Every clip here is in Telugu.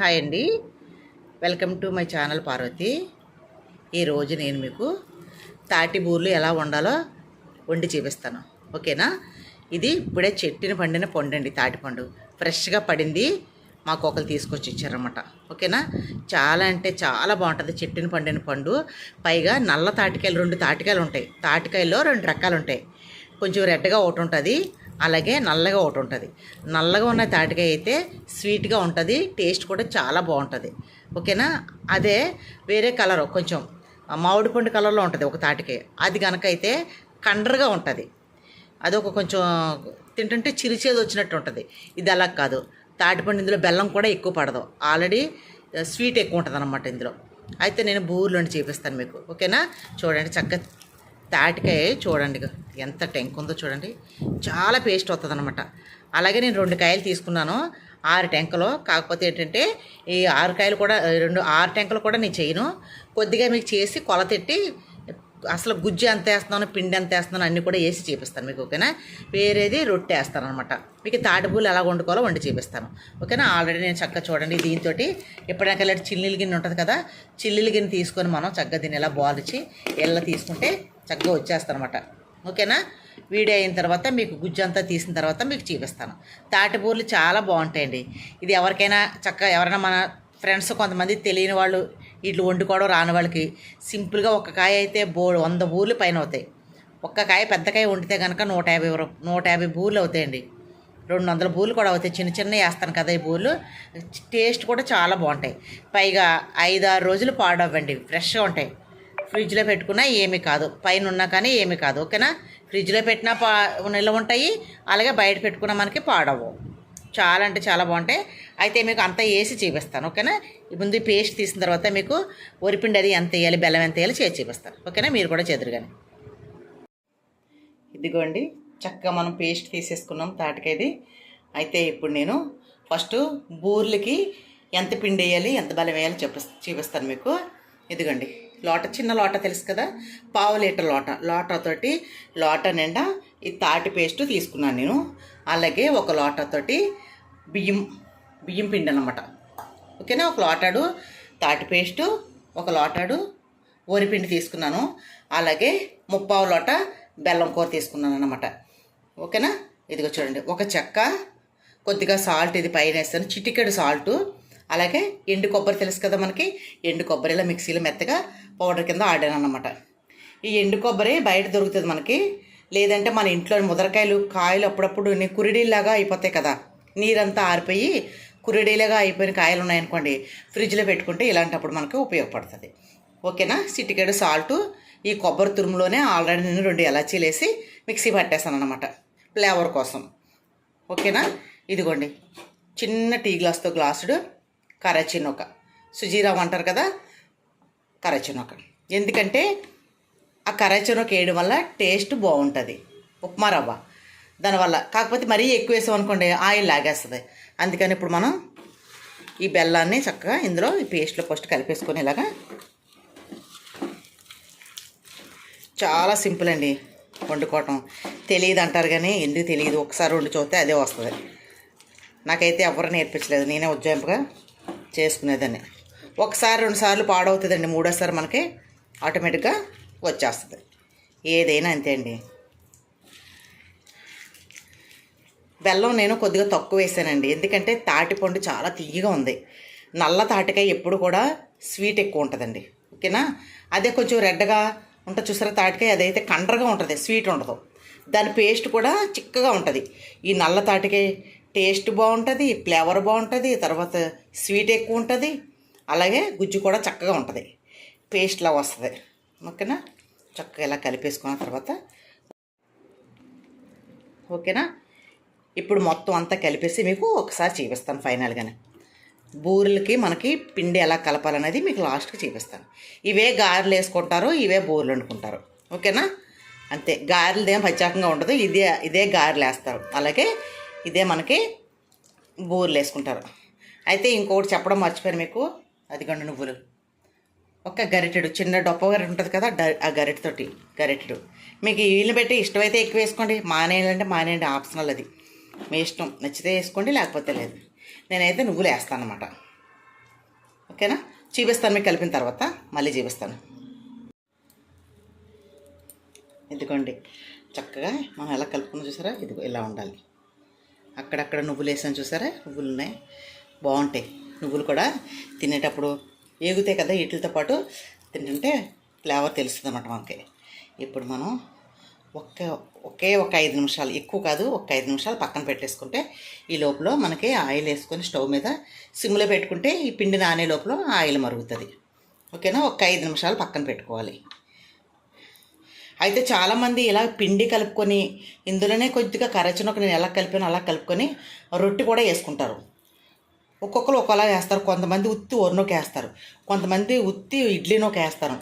హాయ్ అండి. Welcome to my channel Parvathi. ఈరోజు నేను మీకు తాటి బూర్లు ఎలా వండాలో వండి చూపిస్తాను. ఓకేనా? ఇది ఇప్పుడే చెట్టుని పండిన పండు అండి తాటిపండు ఫ్రెష్గా పడింది మాకు ఒకరు తీసుకొచ్చి ఇచ్చారన్నమాట. ఓకేనా? చాలా అంటే చాలా బాగుంటుంది చెట్టుని పండిన పండు. పైగా నల్ల తాటికాయలు రెండు తాటికాయలు ఉంటాయి. తాటికాయల్లో రెండు రకాలు ఉంటాయి. కొంచెం రెడ్గా ఒకటి ఉంటుంది. అలాగే నల్లగా ఒకటి ఉంటుంది. నల్లగా ఉన్న తాటికాయ అయితే స్వీట్గా ఉంటుంది టేస్ట్ కూడా చాలా బాగుంటుంది. ఓకేనా? అదే వేరే కలర్ కొంచెం మామిడి పండు కలర్లో ఉంటుంది ఒక తాటికాయ. అది కనుక అయితే కండ్రగా ఉంటుంది. అది ఒక కొంచెం తింటుంటే చిరిచేది వచ్చినట్టు ఉంటుంది. ఇది అలా కాదు. తాటిపండు ఇందులో బెల్లం కూడా ఎక్కువ పడదు. ఆల్రెడీ స్వీట్ ఎక్కువ ఉంటుంది అనమాట ఇందులో. అయితే నేను బూర్లోని చూపిస్తాను మీకు. ఓకేనా? చూడండి చక్కగా తాటికాయ చూడండి. ఎంత టెంక్ ఉందో చూడండి. చాలా పేస్ట్ వస్తుంది అనమాట అలాగే నేను రెండు కాయలు తీసుకున్నాను. ఆరు టెంకలు. కాకపోతే ఏంటంటే ఈ ఆరు కాయలు కూడా రెండు ఆరు టెంకలు కూడా నేను చేయను. కొద్దిగా మీకు చేసి కొలతెట్టి అసలు గుజ్జు ఎంత వేస్తున్నాను పిండి ఎంత వేస్తున్నాను అన్నీ కూడా వేసి చూపిస్తాను మీకు ఓకేనా? వేరేది రొట్టె వేస్తాను అనమాట మీకు తాటిపూలు ఎలా వండుకోవాలో వండి చూపిస్తాను. ఓకేనా? ఆల్రెడీ నేను చక్కగా చూడండి దీంతో ఎప్పుడైనా చిల్లీల గిన్నె ఉంటుంది కదా? చిల్లీల గిన్నె తీసుకొని మనం చక్కగా దీన్ని ఎలా బాల్ ఇలా తీసుకుంటే చక్కగా వచ్చేస్తాను అనమాట ఓకేనా? వీడియో అయిన తర్వాత మీకు గుజ్జు అంతా తీసిన తర్వాత మీకు చూపిస్తాను. తాటిపూర్లు చాలా బాగుంటాయండి. ఇది ఎవరికైనా చక్కగా ఎవరైనా మన ఫ్రెండ్స్ కొంతమంది తెలియని వాళ్ళు ఇట్లు వండుకోవడం రాని వాళ్ళకి సింపుల్గా ఒక కాయ అయితే బో వంద బూర్లు పైన అవుతాయి. ఒక్క కాయ పెద్ద కాయ వండితే కనుక నూట యాభై నూట యాభై బూర్లు అవుతాయండి. రెండు వందల బూర్లు కూడా అవుతాయి. చిన్న చిన్న వేస్తాను కదా ఈ బూర్లు. టేస్ట్ కూడా చాలా బాగుంటాయి. పైగా ఐదు ఆరు రోజులు పాడవ్వండి. ఫ్రెష్గా ఉంటాయి. ఫ్రిడ్జ్లో పెట్టుకున్నా ఏమీ కాదు. పైన ఉన్నా కానీ ఏమీ కాదు. ఓకేనా? ఫ్రిడ్జ్లో పెట్టినా పా నిల్వ ఉంటాయి. అలాగే బయట పెట్టుకున్నా మనకి పాడవు. చాలా అంటే చాలా బాగుంటాయి. అయితే మీకు అంతా వేసి చూపిస్తాను. ఓకేనా? ముందు పేస్ట్ తీసిన తర్వాత మీకు వరిపిండి అది ఎంత వేయాలి బెల్లం ఎంత వేయాలి చేసి చూపిస్తాను. ఓకేనా? మీరు కూడా చెదురుగాని ఇదిగోండి. చక్కగా మనం పేస్ట్ తీసేసుకున్నాం తాటికైది అయితే ఇప్పుడు నేను ఫస్ట్ బూర్లకి ఎంత పిండి వేయాలి ఎంత బలం వేయాలి చెప్పి చూపిస్తాను మీకు. ఇదిగోండి. లోట చిన్న లోట తెలుసు కదా? పావు లీటర్ లోట. లోటతోటి లోట నిండా ఈ తాటి పేస్ట్ తీసుకున్నాను నేను. అలాగే ఒక లోటతోటి బియ్యం బియ్యం పిండి అనమాట ఓకేనా? ఒక లోటాడు తాటి పేస్టు ఒక లోటాడు వరిపిండి తీసుకున్నాను. అలాగే ముప్పావు లోట బెల్లం కూర తీసుకున్నాను అనమాట ఓకేనా? ఇదిగో చూడండి. ఒక చెక్క కొద్దిగా సాల్ట్ ఇది పైన వేస్తాను. చిటికెడు సాల్టు. అలాగే ఎండు కొబ్బరి తెలుసు కదా మనకి? ఎండు కొబ్బరి ఇలా మిక్సీలో మెత్తగా పౌడర్ కింద ఆడాను అనమాట ఈ ఎండు కొబ్బరి బయట దొరుకుతుంది మనకి. లేదంటే మన ఇంట్లో ముదరకాయలు కాయలు అప్పుడప్పుడు కురిడీలాగా అయిపోతాయి కదా. నీరంతా ఆరిపోయి కురిడీలాగా అయిపోయిన కాయలు ఉన్నాయనుకోండి ఫ్రిడ్జ్లో పెట్టుకుంటే ఇలాంటప్పుడు మనకు ఉపయోగపడుతుంది. ఓకేనా? సిటికెడు సాల్టు ఈ కొబ్బరి తురుములోనే ఆల్రెడీ నేను రెండు ఎలాచీలు వేసి మిక్సీ పట్టేస్తాను అనమాట ఫ్లేవర్ కోసం. ఓకేనా? ఇదిగోండి. చిన్న టీ గ్లాస్తో గ్లాసుడు కరచినొక సుజీరావు అంటారు కదా కరచనొక. ఎందుకంటే ఆ కరచనొక వేయడం వల్ల టేస్ట్ బాగుంటుంది. ఉప్మా రవ్వ. దానివల్ల కాకపోతే మరీ ఎక్కువ వేసాం అనుకోండి ఆయిల్ లాగేస్తుంది. అందుకని ఇప్పుడు మనం ఈ బెల్లాన్ని చక్కగా ఇందులో ఈ పేస్ట్లో ఫస్ట్ కలిపేసుకొని ఇలాగా చాలా సింపుల్ అండి వండుకోవటం. తెలియదు అంటారు కానీ ఎందుకు తెలియదు ఒకసారి వండి చూస్తే అదే వస్తుంది. నాకైతే ఎవరు నేర్పించలేదు. నేనే ఉజ్జాయింపుగా చేసుకునేదాన్ని. ఒకసారి రెండు సార్లు పాడవుతుందండి మూడోసారి మనకి ఆటోమేటిక్గా వచ్చేస్తుంది. ఏదైనా అంతే అండి. బెల్లం నేను కొద్దిగా తక్కువ వేసానండి. ఎందుకంటే తాటిపండు చాలా తీయగా ఉంది. నల్ల తాటికాయ ఎప్పుడు కూడా స్వీట్ ఎక్కువ ఉంటుందండి. ఓకేనా? అదే కొంచెం రెడ్గా ఉంటుంది చూసారా? తాటికాయ అదైతే కండ్రగా ఉంటుంది స్వీట్ ఉండదు. దాని పేస్ట్ కూడా చిక్కగా ఉంటుంది. ఈ నల్ల తాటికాయ టేస్ట్ బాగుంటుంది ఫ్లేవర్ బాగుంటుంది తర్వాత స్వీట్ ఎక్కువ ఉంటుంది అలాగే గుజ్జు కూడా చక్కగా ఉంటుంది. పేస్ట్లా వస్తుంది. ఓకేనా? చక్కగా ఇలా కలిపేసుకున్న తర్వాత ఓకేనా? ఇప్పుడు మొత్తం అంతా కలిపేసి మీకు ఒకసారి చూపిస్తాను ఫైనల్గానే. బూరెలకి మనకి పిండి ఎలా కలపాలనేది మీకు లాస్ట్కి చూపిస్తాను. ఇవే గారెలు వేసుకుంటారు ఇవే బూరెలు వండుకుంటారు. ఓకేనా? అంతే. గారెలు ఏం ప్రత్యేకంగా ఉండదు. ఇదే ఇదే గారెలు వేస్తారు. అలాగే ఇదే మనకి బూరెలు వేసుకుంటారు. అయితే ఇంకొకటి చెప్పడం మర్చిపోయాను మీకు. అదిగోండి నువ్వులు. ఒక గరిటెడు చిన్న డొప్ప గరిటె ఉంటుంది కదా ఆ గరిటెతోటి గరిటెడు. మీకు వీళ్ళని పెట్టి ఇష్టమైతే ఎక్కువ వేసుకోండి మానేయాలంటే మానేయండి ఆప్షనల్ అది. మీ ఇష్టం నచ్చితే వేసుకోండి లేకపోతే లేదు. నేనైతే నువ్వులు వేస్తాను అనమాట ఓకేనా? చూపిస్తాను మీకు కలిపిన తర్వాత మళ్ళీ చూపిస్తాను. ఇదిగోండి. చక్కగా మనం ఎలా కలుపుకున్నా చూసారా? ఇదిగో ఇలా ఉండాలి. అక్కడక్కడ నువ్వులు వేసాను చూసారా? నువ్వులు ఉన్నాయి బాగుంటాయి. నువ్వులు కూడా తినేటప్పుడు ఏగుతాయి కదా వీటితో పాటు తింటుంటే ఫ్లేవర్ తెలుస్తుంది అన్నమాట మనకి. ఇప్పుడు మనం ఒక్క ఒకే ఒక ఐదు నిమిషాలు ఎక్కువ కాదు ఒక ఐదు నిమిషాలు పక్కన పెట్టేసుకుంటే ఈ లోపల మనకి ఆయిల్ వేసుకొని స్టవ్ మీద సిమ్లో పెట్టుకుంటే ఈ పిండి నానే లోపల ఆయిల్ మరుగుతుంది. ఓకేనా? ఒక ఐదు నిమిషాలు పక్కన పెట్టుకోవాలి. అయితే చాలామంది ఇలా పిండి కలుపుకొని ఇందులోనే కొద్దిగా కరచనొక నేను ఎలా కలిపాను అలా కలుపుకొని రొట్టె కూడా వేసుకుంటారు. ఒక్కొక్కరు ఒకలా వేస్తారు. కొంతమంది ఉత్తి ఒరినోకి వేస్తారు. కొంతమంది ఉత్తి ఇడ్లీనోకి వేస్తారు.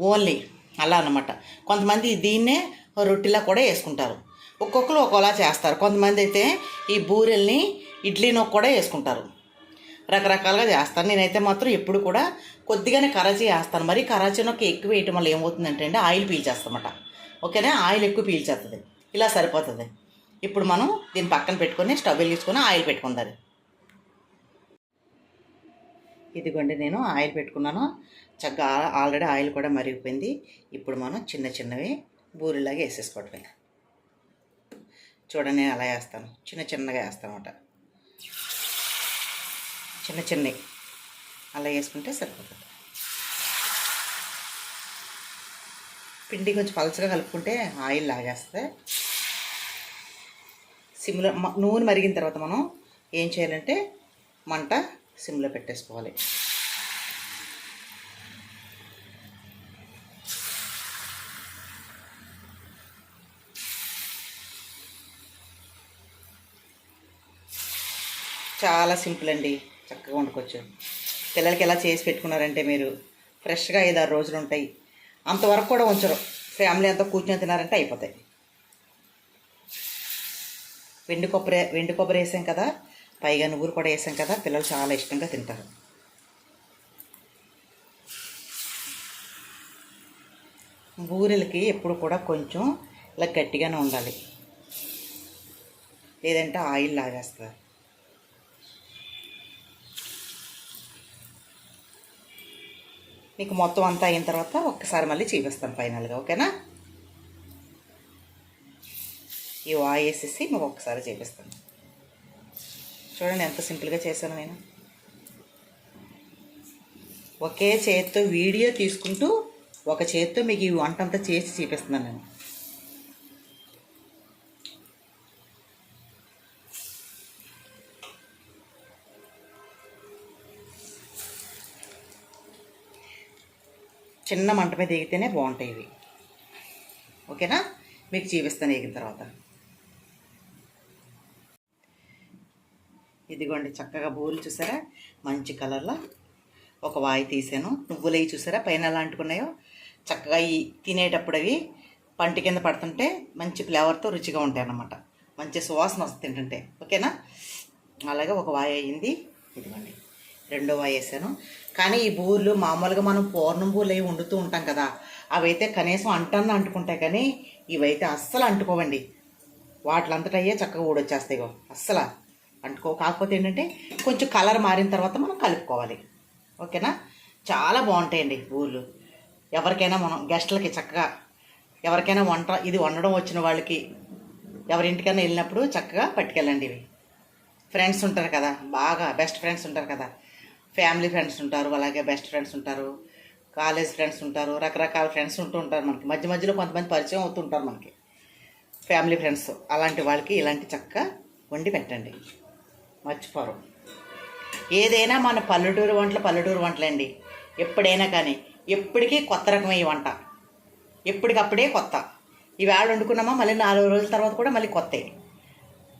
ఓన్లీ అలా అనమాట కొంతమంది దీన్నే రొట్టెలా కూడా వేసుకుంటారు. ఒక్కొక్కరు ఒకలా చేస్తారు. కొంతమంది అయితే ఈ బూరెల్ని ఇడ్లీనోకి కూడా వేసుకుంటారు. రకరకాలుగా చేస్తాను నేనైతే మాత్రం ఎప్పుడు కూడా కొద్దిగానే కరాచీ వేస్తాను. మరి కరాచీనొక్క ఎక్కువ వేయటం వల్ల ఏమవుతుందంటే అండి ఆయిల్ పీల్చేస్తామట. ఓకేనా? ఆయిల్ ఎక్కువ పీల్చేస్తుంది ఇలా సరిపోతుంది. ఇప్పుడు మనం దీన్ని పక్కన పెట్టుకొని స్టవ్ వెలిగించుకొని ఆయిల్ పెట్టుకుందాం ఇదిగోండి నేను ఆయిల్ పెట్టుకున్నాను. చక్కగా ఆల్రెడీ ఆయిల్ కూడా మరిగిపోయింది. ఇప్పుడు మనం చిన్న చిన్నవి బూరెలాగా వేసేసుకోవటమే చూడండి నేను అలా వేస్తాను. చిన్న చిన్నగా వేస్తాను అనమాట చిన్న చిన్నవి. అలా వేసుకుంటే సరిపోతుంది. పిండి కొంచెం పలచగా కలుపుకుంటే ఆయిల్ లాగేస్తే సిమ్లో నూనె మరిగిన తర్వాత మనం ఏం చేయాలంటే మంట సిమ్లో పెట్టేసుకోవాలి. చాలా సింపుల్ అండి చక్కగా వండుకోవచ్చు. పిల్లలకి ఎలా చేసి పెట్టుకున్నారంటే మీరు ఫ్రెష్గా ఐదు ఆరు రోజులు ఉంటాయి. అంతవరకు కూడా ఉంచరు. ఫ్యామిలీ అంతా కూర్చొని తినారంటే అయిపోతాయి. వెండి కొబ్బరి వెండి కొబ్బరి వేసాం కదా పైగా నువ్వులు కూడా వేసాం కదా పిల్లలు చాలా ఇష్టంగా తింటారు. బూరెలకి ఎప్పుడు కూడా కొంచెం ఇలా గట్టిగానే ఉండాలి. లేదంటే ఆయిల్ లాగేస్తారు. మీకు మొత్తం అంతా అయిన తర్వాత ఒక్కసారి మళ్ళీ చూపిస్తాను ఫైనల్గా ఓకేనా? ఈ వాయి వేసేసి మీకు ఒక్కసారి చూపిస్తాను. చూడండి ఎంత సింపుల్గా చేశాను నేను. ఒకే చేతితో వీడియో తీసుకుంటూ ఒక చేత్తో మీకు ఈ వంట అంతా చేసి చూపిస్తున్నాను నేను. చిన్న మంట మీద ఎగితేనే బాగుంటాయి ఇవి. ఓకేనా? మీకు చూపిస్తాను ఎగిన తర్వాత. ఇదిగోండి చక్కగా బూలు చూసారా? మంచి కలర్లో ఒక వాయి తీసాను. నువ్వులు అవి చూసారా? పైన ఎలా అంటుకున్నాయో చక్కగా ఈ తినేటప్పుడు అవి పంటి కింద పడుతుంటే మంచి ఫ్లేవర్తో రుచిగా ఉంటాయి అన్నమాట. మంచి సువాసన వస్తుంది తింటుంటే. ఓకేనా? అలాగే ఒక వాయి అయ్యింది ఇదిగోండి రెండో వాయి వేసాను. కానీ ఈ బూర్లు మామూలుగా మనం పూర్ణం బూర్లు అవి వండుతూ ఉంటాం కదా అవైతే కనీసం అంటన్న అంటుకుంటాయి కానీ ఇవైతే అస్సలు అంటుకోవండి. వాటిలంతటయ్యే చక్కగా ఊడొచ్చేస్తాయి అస్సలు. అంటుకో కాకపోతే ఏంటంటే కొంచెం కలర్ మారిన తర్వాత మనం కలుపుకోవాలి. ఓకేనా? చాలా బాగుంటాయండి బూర్లు ఎవరికైనా మనం గెస్టులకి చక్కగా ఎవరికైనా వంట ఇది వండడం వచ్చిన వాళ్ళకి ఎవరింటికైనా వెళ్ళినప్పుడు చక్కగా పట్టుకెళ్ళండి ఇవి. ఫ్రెండ్స్ ఉంటారు కదా బాగా బెస్ట్ ఫ్రెండ్స్ ఉంటారు కదా. ఫ్యామిలీ ఫ్రెండ్స్ ఉంటారు అలాగే బెస్ట్ ఫ్రెండ్స్ ఉంటారు కాలేజ్ ఫ్రెండ్స్ ఉంటారు రకరకాల ఫ్రెండ్స్ ఉంటూ ఉంటారు మనకి. మధ్య మధ్యలో కొంతమంది పరిచయం అవుతుంటారు మనకి. ఫ్యామిలీ ఫ్రెండ్స్ అలాంటి వాళ్ళకి ఇలాంటి చక్క వండి పెట్టండి. మర్చిపోరు. ఏదైనా మన పల్లెటూరు వంటలు పల్లెటూరు వంటలండి. ఎప్పుడైనా కానీ ఎప్పటికీ కొత్త రకమే ఈ వంట. ఎప్పటికప్పుడే కొత్త. ఈవేళ వండుకున్నామా మళ్ళీ నాలుగు రోజుల తర్వాత కూడా మళ్ళీ కొత్త.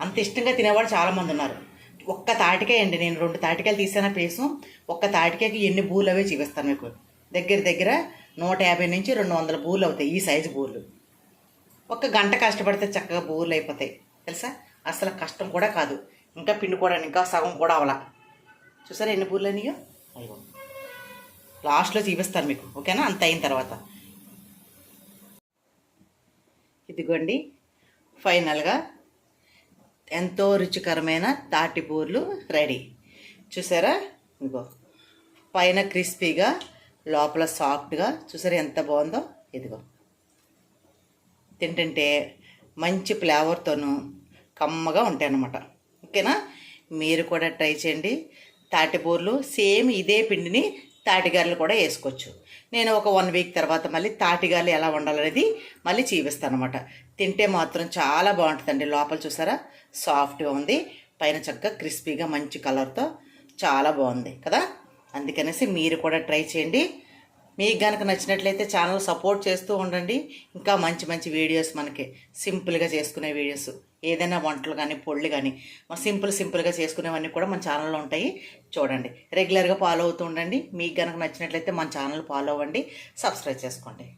అంత ఇష్టంగా తినేవాళ్ళు చాలామంది ఉన్నారు. ఒక్క తాటికాయ అండి నేను రెండు తాటికాయలు తీసాన పేసం ఒక్క తాటికాయకి ఎన్ని బూలు అవే చూపిస్తాను మీకు. దగ్గర దగ్గర నూట యాభై నుంచి రెండు వందల బూలు అవుతాయి ఈ సైజు బూలు. ఒక్క గంట కష్టపడితే చక్కగా బూర్లు అయిపోతాయి. తెలుసా? అసలు కష్టం కూడా కాదు. ఇంకా పిండుకోవడానికి ఇంకా సగం కూడా అవలా చూసారా ఎన్ని బూర్లు అయినాయో? అయ్యో. లాస్ట్లో చూపిస్తాను మీకు ఓకేనా? అంత అయిన తర్వాత. ఇదిగోండి ఫైనల్గా ఎంతో రుచికరమైన తాటి బూర్లు రెడీ. చూసారా? ఇదిగో పైన క్రిస్పీగా లోపల సాఫ్ట్గా చూసారు ఎంత బాగుందో? ఇదిగో. తింటుంటే మంచి ఫ్లేవర్తోనూ కమ్మగా ఉంటాయి అన్నమాట ఓకేనా? మీరు కూడా ట్రై చేయండి. తాటిపూర్లు సేమ్ ఇదే పిండిని తాటిగారెలు కూడా వేసుకోవచ్చు. నేను ఒక వన్ వీక్ తర్వాత మళ్ళీ తాటిగారెలు ఎలా వండాలనేది మళ్ళీ చూపిస్తాను అనమాట తింటే మాత్రం చాలా బాగుంటుందండి. లోపల చూసారా? సాఫ్ట్గా ఉంది. పైన చక్కగా క్రిస్పీగా మంచి కలర్తో చాలా బాగుంది కదా? అందుకనేసి మీరు కూడా ట్రై చేయండి. మీకు కనుక నచ్చినట్లయితే ఛానల్ సపోర్ట్ చేస్తూ ఉండండి. ఇంకా మంచి మంచి వీడియోస్ మనకి సింపుల్గా చేసుకునే వీడియోస్ ఏదైనా వంటలు కానీ పొళ్ళు కానీ మా సింపుల్ సింపుల్గా చేసుకునేవన్నీ కూడా మన ఛానల్లో ఉంటాయి. చూడండి. రెగ్యులర్గా ఫాలో అవుతూ ఉండండి. మీకు కనుక నచ్చినట్లయితే మన ఛానల్ ఫాలో అవ్వండి. సబ్స్క్రైబ్ చేసుకోండి.